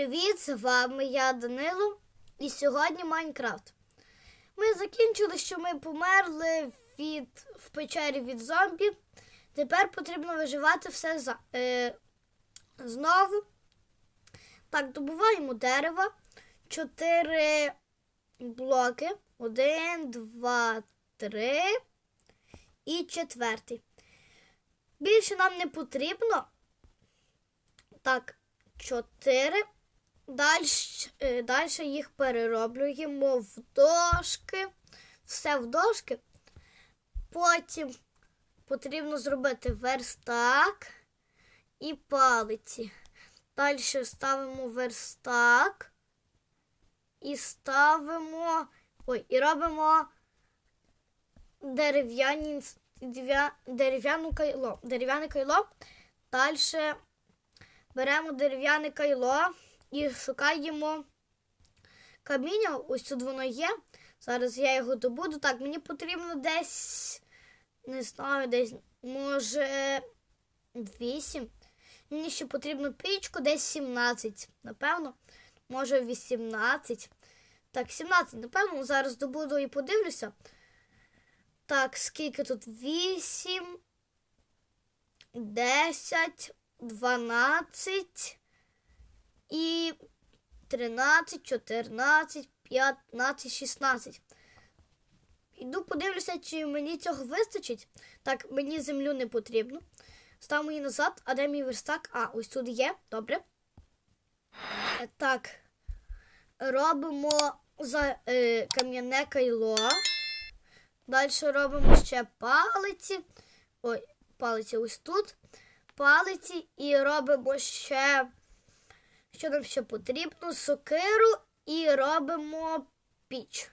Привіт! З вами я Данило і сьогодні Майнкрафт. Ми закінчили, що ми померли від, в печері від зомбі. Тепер потрібно виживати все за, е, знову. Так, добуваємо дерева. Чотири блоки. Один, два, три. І четвертий. Більше нам не потрібно. Так, чотири. Далі, далі їх перероблюємо в дошки. Все в дошки. Потім потрібно зробити верстак і палиці. Далі ставимо верстак і ставимо. Ой, і робимо дерев'яні дерев'яну кайло. Дерев'яне кайло. Далі беремо дерев'яне кайло і шукаємо каміння. Ось тут воно є. Зараз я його добуду. Так, мені потрібно десь, не знаю, десь, може, 8. Мені ще потрібно пічку, десь 17, напевно. Може 18. Так, 17, напевно, зараз добуду і подивлюся. Так, скільки тут? 8, 10, 12 і 13, 14, 15, 16. Іду подивлюся, чи мені цього вистачить. Так, мені землю не потрібно. Ставимо її назад, а де мій верстак? А, ось тут є. Добре. Е, Так. Робимо за е, кам'яне кайло. Далі робимо ще палиці. Ой, палиці ось тут. Палиці і робимо ще, що нам ще потрібно, сокиру і робимо піч.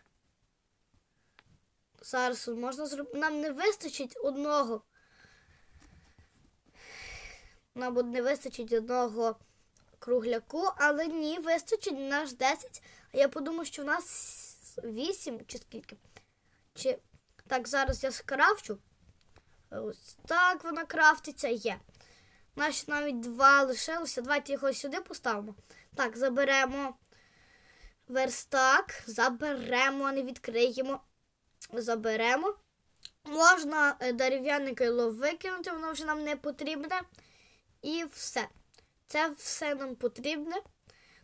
Зараз можна зробити. Нам не вистачить одного. Нам не вистачить одного кругляку, але ні, вистачить наш 10. А я подумав, що в нас 8 чи скільки. Чи... Так, зараз я скрафчу. Ось так вона крафтиться є. Наші навіть два лишилося. Давайте його сюди поставимо. Так, заберемо верстак, заберемо, не відкриємо. Заберемо. Можна е, дерев'яне кайло викинути, воно вже нам не потрібне. І все. Це все нам потрібне.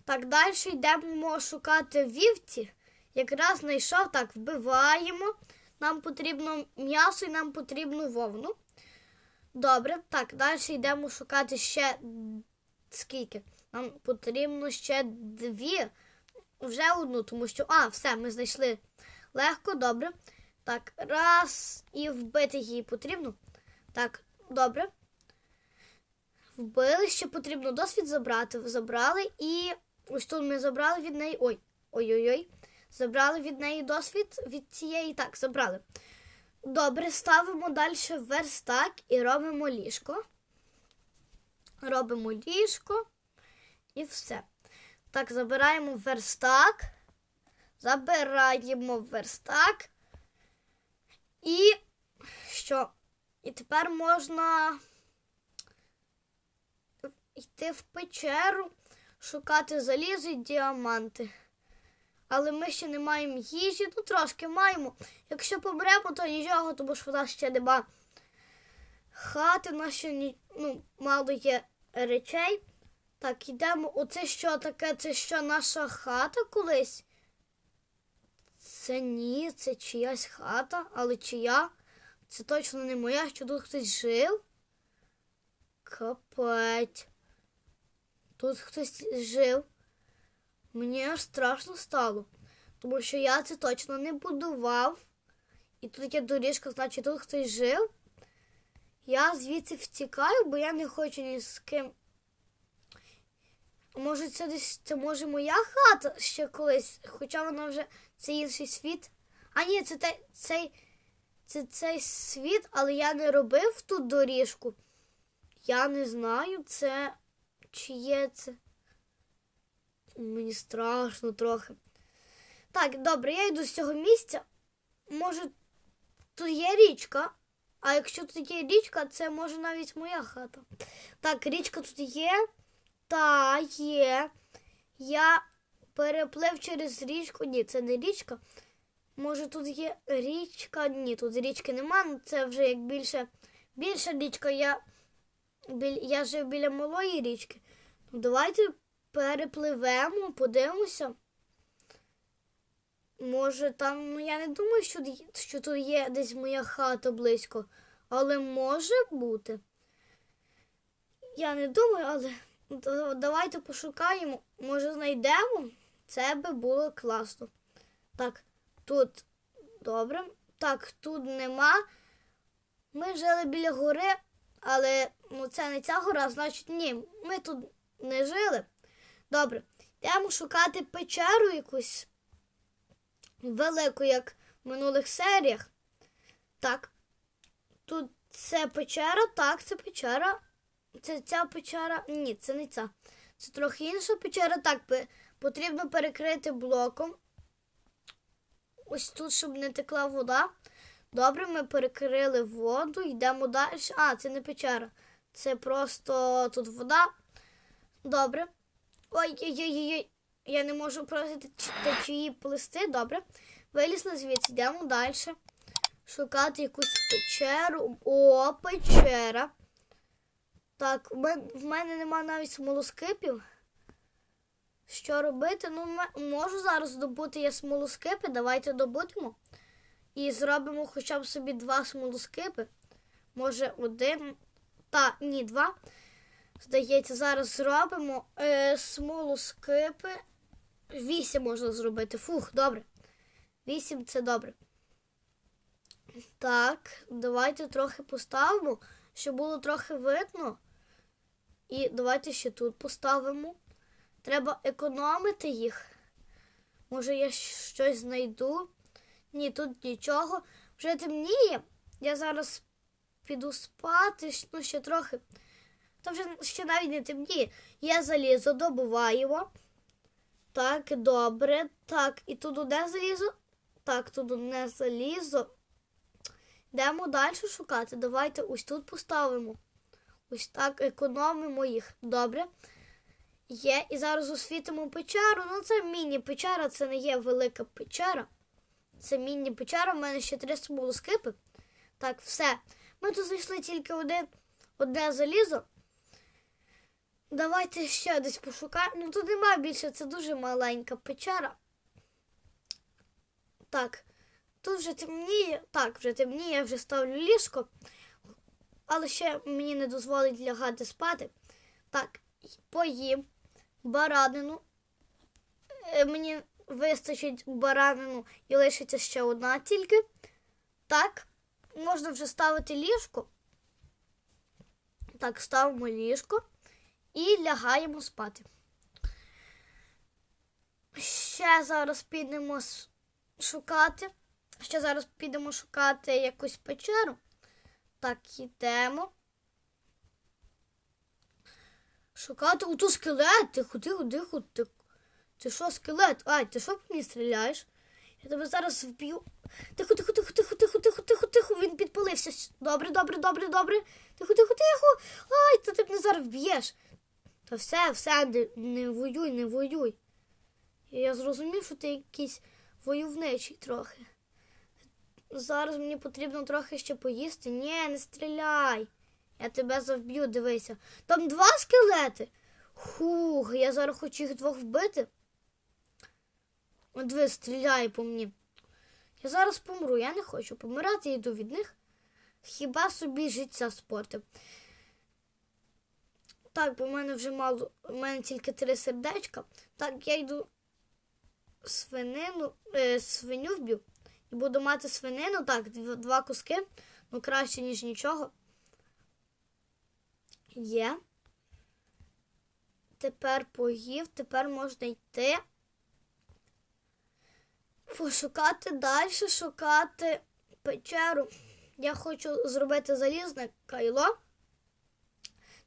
Так, далі йдемо шукати вівці. Якраз знайшов, так, вбиваємо. Нам потрібно м'ясо і нам потрібно вовну. Добре, так, далі йдемо шукати ще скільки. Нам потрібно ще дві. Вже одну, тому що. А, все, ми знайшли легко, добре. Так, раз і вбити її потрібно. Так, добре. Вбили, ще потрібно досвід забрати. Забрали і ось тут ми забрали від неї. Ой, ой-ой-ой. Забрали від неї досвід від цієї. Так, забрали. Добре, ставимо далі верстак і робимо ліжко. Робимо ліжко і все. Так, забираємо верстак. Забираємо верстак. І що? І тепер можна йти в печеру, шукати залізо і діаманти. Але ми ще не маємо їжі, ну трошки маємо. Якщо помремо, то нічого, тому що в нас ще нема хати, ні, ну, мало є речей. Так, йдемо. Оце що таке? Це що наша хата колись? Це ні, це чиясь хата, але чия? Це точно не моя, що тут хтось жив. Капець. Тут хтось жив. Мені аж страшно стало, тому що я це точно не будував. І тут є доріжка, значить тут хтось жив. Я звідси втікаю, бо я не хочу ні з ким. Може, це десь це може моя хата ще колись, хоча вона вже це інший світ. А ні, це те, цей, це цей світ, але я не робив тут доріжку. Я не знаю, це чиє це. Мені страшно трохи. Так, добре, я йду з цього місця. Може, тут є річка. А якщо тут є річка, це може навіть моя хата. Так, річка тут є. Та є. я переплив через річку. Ні, це не річка. Може тут є річка? Ні, тут річки нема, ну це вже як більше. Більша річка. Я, біль, я жив біля малої річки. Ну, давайте перепливемо, подивимося. Може, там, ну я не думаю, що, що тут є десь моя хата близько, але може бути. Я не думаю, але давайте пошукаємо. Може знайдемо? Це би було класно. Так, тут добре. Так, тут нема. Ми жили біля гори, але ну, це не ця гора, значить ні, ми тут не жили. Добре, йдемо шукати печеру якусь велику, як в минулих серіях. Так. Тут це печера, так, це печера. Це ця печера. Ні, це не ця. Це трохи інша печера. Так, потрібно перекрити блоком. Ось тут, щоб не текла вода. Добре, ми перекрили воду, йдемо далі. А, це не печера. Це просто тут вода. Добре. Ой-ой-ой-ой. Я не можу просити течії плести. Добре. Вилізли звідси, йдемо далі. Шукати якусь печеру. О, печера. Так, в мен- в мене нема навіть смолоскипів. Що робити? Ну, можу зараз добути я смолоскипи. Давайте добудемо. І зробимо хоча б собі два смолоскипи. Може, один. Та, ні, два. Здається, зараз зробимо е, смолоскипи. Вісім можна зробити. Фух, добре. Вісім це добре. Так, давайте трохи поставимо, щоб було трохи видно. І давайте ще тут поставимо. Треба економити їх. Може, я щось знайду. Ні, тут нічого. Вже темніє. Я зараз піду спати, ну ще трохи. Та вже ще навіть не темніє. Я залізо, добуваємо. Так, добре. Так, і тут одне залізо. Так, тут одне залізо. Йдемо далі шукати. Давайте ось тут поставимо. Ось так економимо їх. Добре. Є. І зараз освітимо печеру. Ну, це міні-печера, це не є велика печера. Це міні-печера. У мене ще три смолоскипи. Так, все. Ми тут знайшли тільки один, одне залізо. Давайте ще десь пошукаємо. Ну тут немає більше, це дуже маленька печера. Так, тут вже темніє. Так, вже темніє, я вже ставлю ліжко. Але ще мені не дозволить лягати спати. Так, поїм баранину. Е, Мені вистачить баранину і лишиться ще одна тільки. Так, можна вже ставити ліжко. Так, ставимо ліжко і лягаємо спати. Ще зараз підемо шукати. Ще зараз підемо шукати якусь печеру. Так, йдемо. Шукати у ту скелет. Тихо, тихо, тихо, тихо. Ти що, скелет? Ай, ти що по мені стріляєш? Я тебе зараз вб'ю. Тихо, тихо, тихо, тихо, тихо, тихо, тихо, тихо. Він підпалився. Добре, добре, добре, добре. Тихо, тихо, тихо. Ай, та ти мене зараз вб'єш. Та все, все, не, не воюй, не воюй. Я зрозумів, що ти якийсь войовничий трохи. Зараз мені потрібно трохи ще поїсти. Ні, не стріляй. Я тебе завб'ю, дивися. Там два скелети. Хух, я зараз хочу їх двох вбити. От ви стріляє по мені. Я зараз помру, я не хочу помирати, йду від них. Хіба собі життя спортив. Так, бо в мене вже мало, у мене тільки три сердечка. Так, я йду свинину, е, свиню вб'ю. І буду мати свинину, так, два куски. Ну, краще, ніж нічого. Є. Тепер поїв, тепер можна йти. Пошукати далі, шукати печеру. Я хочу зробити залізне кайло.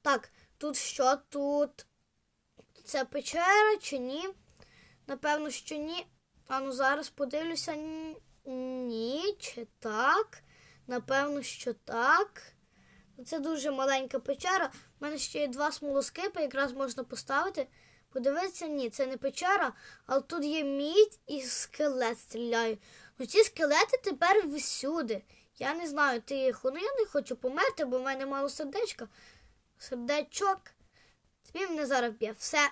Так, тут що? Тут це печера чи ні? Напевно, що ні. А ну зараз подивлюся. Ні, чи так. Напевно, що так. Це дуже маленька печера. У мене ще є два смолоскипи, якраз можна поставити. Подивитися, ні, це не печера, але тут є мідь і скелет стріляє. Ну ці скелети тепер всюди. Я не знаю, тихо. Ну я не хочу померти, бо в мене мало сердечка. Сердечок. Він мене зараз б'є. Все.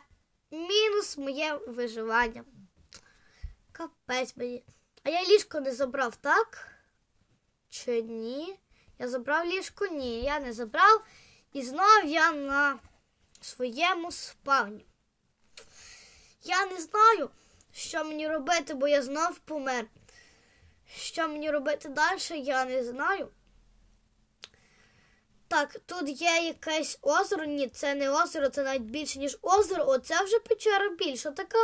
Мінус моє виживання. Капець мені. А я ліжко не забрав, так? Чи ні? Я забрав ліжко? Ні, я не забрав. І знов я на своєму спавні. Я не знаю, що мені робити, бо я знов помер. Що мені робити далі, я не знаю. Так, тут є якесь озеро. Ні, це не озеро, це навіть більше, ніж озеро. Оце вже печера більша така.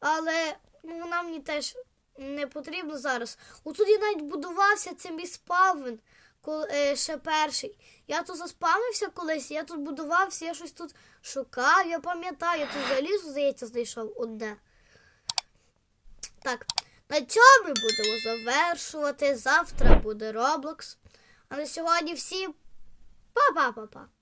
Але ну, вона мені теж не потрібна зараз. Отут я навіть будувався, це мій спавн, коли, е, ще перший. Я тут заспавнився колись, я тут будувався, я щось тут шукав, я пам'ятаю, я тут залізу, здається, знайшов одне. Так, на цьому будемо завершувати. Завтра буде Roblox. А на сьогодні パーパー。